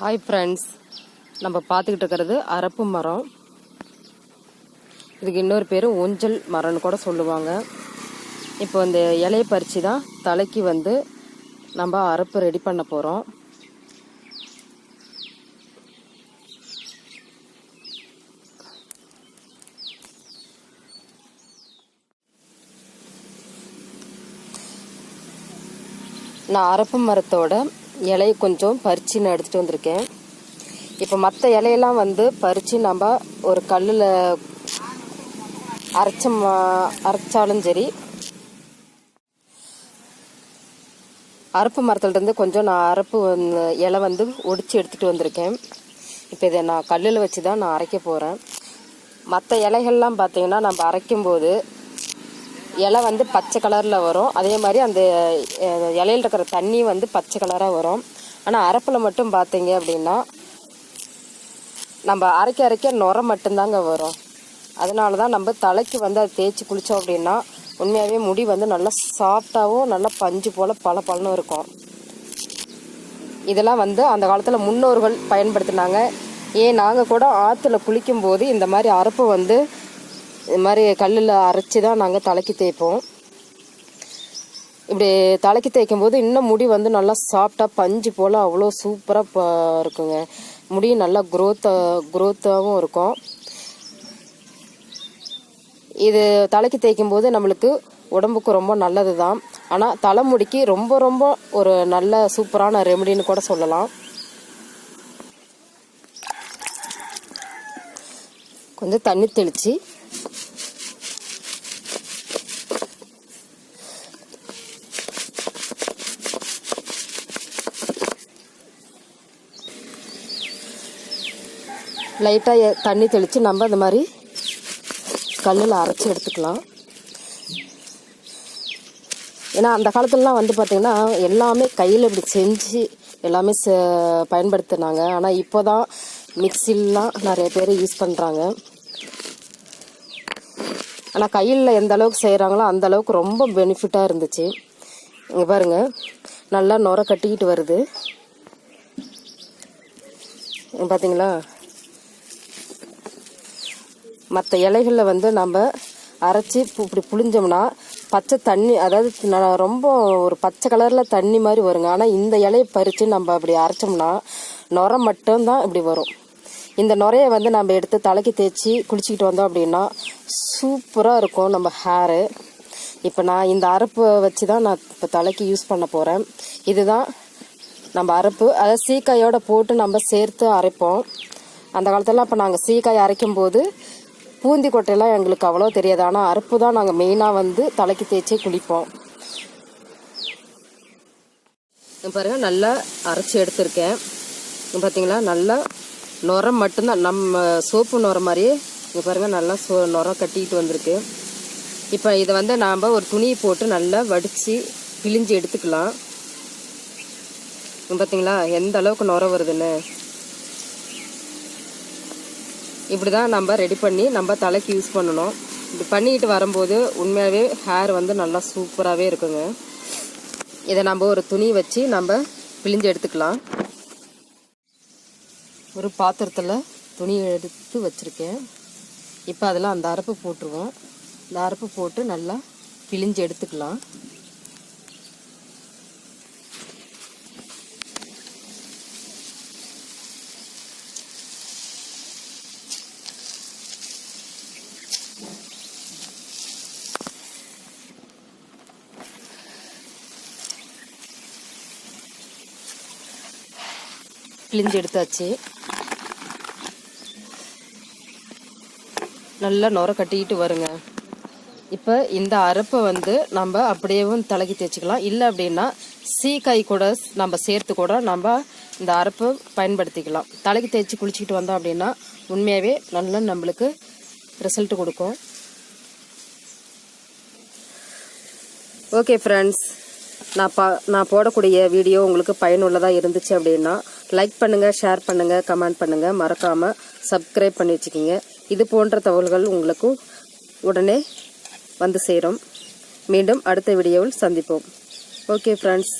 Hi friends நம்ம பார்த்துக்கிட்டு இருக்கிறது அரப்பு மரம். இதுக்கு இன்னொரு பேர் ஊஞ்சல் மரம்னு கூட சொல்லுவாங்க. இப்போ இந்த இலையை பறித்து தான் தலைக்கு வந்து நம்ம அரப்பு ரெடி பண்ண போகிறோம் நான் அரப்பு மரத்தோட இலையை கொஞ்சம் பறித்து நான் எடுத்துகிட்டு வந்திருக்கேன். இப்போ மற்ற இலையெல்லாம் வந்து பறித்து நம்ம ஒரு கல்லில் அரைச்ச மா அரைச்சாலும் சரி அரப்பு மரத்துலேருந்து கொஞ்சம் நான் அரப்பு இலை வந்து ஒடிச்சு எடுத்துகிட்டு வந்திருக்கேன். இப்போ இதை நான் கல்லில் வச்சு தான் நான் அரைக்க போகிறேன் மற்ற இலைகள்லாம் பார்த்தீங்கன்னா நம்ம அரைக்கும்போது இலை வந்து பச்சை கலரில் வரும். அதே மாதிரி அந்த இலையில் இலையில இருக்கிற தண்ணி வந்து பச்சை கலராக வரும். ஆனால் அரப்பில் மட்டும் பார்த்தீங்க அப்படின்னா நம்ம அரைக்க அரைக்க நுர மட்டும்தாங்க வரும். அதனால தான் நம்ம தலைக்கு வந்து அதை தேய்ச்சி குளித்தோம் அப்படின்னா உண்மையாகவே முடி வந்து நல்லா சாஃப்டாகவும் நல்லா பஞ்சு போல் பல பலனும் இருக்கும். இதெல்லாம் வந்து அந்த காலத்தில் முன்னோர்கள் பயன்படுத்தினாங்க. ஏன் நாங்கள் கூட ஆற்றுல குளிக்கும்போது இந்த மாதிரி அரப்பு வந்து இது மாதிரி கல்லில் அரைச்சி தான் நாங்கள் தலைக்கு தேய்ப்போம். இப்படி தலைக்கு தேய்க்கும் போது இன்னும் முடி வந்து நல்லா சாஃப்டாக பஞ்சு போல் அவ்வளோ சூப்பராக இருக்குங்க. முடி நல்லா குரோத்தாக குரோத்தாகவும் இருக்கும். இது தலைக்கு தேய்க்கும் போது நம்மளுக்கு உடம்புக்கு ரொம்ப நல்லது தான் ஆனால் தலைமுடிக்கு ரொம்ப ரொம்ப ஒரு நல்ல சூப்பரான ரெமடின்னு கூட சொல்லலாம். கொஞ்சம் தண்ணி தெளித்து லைட்டாக தண்ணி தெளித்து நம்ம இந்த மாதிரி கல்லில் அரைச்சி எடுத்துக்கலாம். ஏன்னா அந்த காலத்துலலாம் வந்து பார்த்திங்கன்னா எல்லாமே கையில் இப்படி செஞ்சு எல்லாமே ச பயன்படுத்தினாங்க. ஆனால் இப்போ தான் மிக்சிலாம் நிறைய பேர் யூஸ் பண்ணுறாங்க ஆனால் கையில் எந்த அளவுக்கு செய்கிறாங்களோ அந்த அளவுக்கு ரொம்ப பெனிஃபிட்டாக இருந்துச்சு. இங்கே பாருங்கள் நல்லா நுர கட்டிக்கிட்டு வருது. பார்த்தீங்களா மற்ற இலைகளில் வந்து நம்ம அரைச்சி பு- இப்படி புளிஞ்சோம்னா பச்சை தண்ணி அதாவது நான் ரொம்ப ஒரு பச்சை கலரில் தண்ணி மாதிரி வருங்க. ஆனால் இந்த இலையை பறித்து நம்ம அப்படி அரைச்சோம்னா நுர மட்டும்தான் இப்படி வரும். இந்த நுரையை வந்து நம்ம எடுத்து தலைக்கு தேய்ச்சி குளிச்சுக்கிட்டு வந்தோம் அப்படின்னா சூப்பராக இருக்கும் நம்ம ஹேரு இப்போ நான் இந்த அரப்பு வச்சு தான் நான் இப்போ தலைக்கு யூஸ் பண்ண போகிறேன் இதுதான் நம்ம அரப்பு அதை சீக்காயோடு போட்டு நம்ம சேர்த்து அரைப்போம். அந்த காலத்தில் இப்போ நாங்கள் சீக்காய் அரைக்கும் போது பூந்தி கொட்டையெல்லாம் எங்களுக்கு அவ்வளோ தெரியாது. ஆனால் அறுப்பு தான் நாங்கள் மெயினாக வந்து தலைக்கு தேய்ச்சி குளிப்போம். பாருங்கள் நல்லா அரைச்சி எடுத்திருக்கேன். பார்த்தீங்களா நல்லா நுரம் மட்டும்தான். நம்ம சோப்பு நுரம் மாதிரியே இங்கே பாருங்கள் நல்லா சோ நுரம் கட்டிக்கிட்டு வந்திருக்கு. இப்போ இதை வந்து நாம் ஒரு துணியை போட்டு நல்லா வடித்து பிழிஞ்சு எடுத்துக்கலாம். பார்த்தீங்களா எந்த அளவுக்கு நுரம் வருதுன்னு. இப்படி தான் நம்ம ரெடி பண்ணி நம்ம தலைக்கு யூஸ் பண்ணணும். இப்படி பண்ணிக்கிட்டு வரும்போது உண்மையாகவே ஹேர் வந்து நல்லா சூப்பராகவே இருக்குங்க. இதை நம்ம ஒரு துணி வச்சு நம்ம பிழிஞ்சு எடுத்துக்கலாம். ஒரு பாத்திரத்தில் துணி எடுத்து வச்சுருக்கேன். இப்போ அதில் அந்த அரப்பு போட்டுருவோம். இந்த அரப்பு போட்டு நல்லா பிழிஞ்சு எடுத்துக்கலாம். பிழிஞ்சு எடுத்தாச்சு. நல்லா நுர கட்டிக்கிட்டு வருங்க. இப்போ இந்த அரப்பை வந்து நம்ம அப்படியேவும் தலைக்கு தேய்ச்சிக்கலாம். இல்லை அப்படின்னா சீக்காய் கூட நம்ம சேர்த்து கூட நம்ம இந்த அரப்பை பயன்படுத்திக்கலாம். தலைக்கு தேய்ச்சி குளிச்சுக்கிட்டு வந்தோம் அப்படின்னா உண்மையாகவே நல்லா நம்மளுக்கு ரிசல்ட் கொடுக்கும். ஓகே ஃப்ரெண்ட்ஸ் நான் பா நான் போடக்கூடிய வீடியோ உங்களுக்கு பயனுள்ளதாக இருந்துச்சு அப்படின்னா லைக் பண்ணுங்கள் ஷேர் பண்ணுங்கள் கமெண்ட் பண்ணுங்கள் மறக்காமல் சப்ஸ்கிரைப் பண்ணி வச்சுக்கிங்க. இது போன்ற தகவல்கள் உங்களுக்கு உடனே வந்து சேரும். மீண்டும் அடுத்த வீடியோவில் சந்திப்போம். Okay friends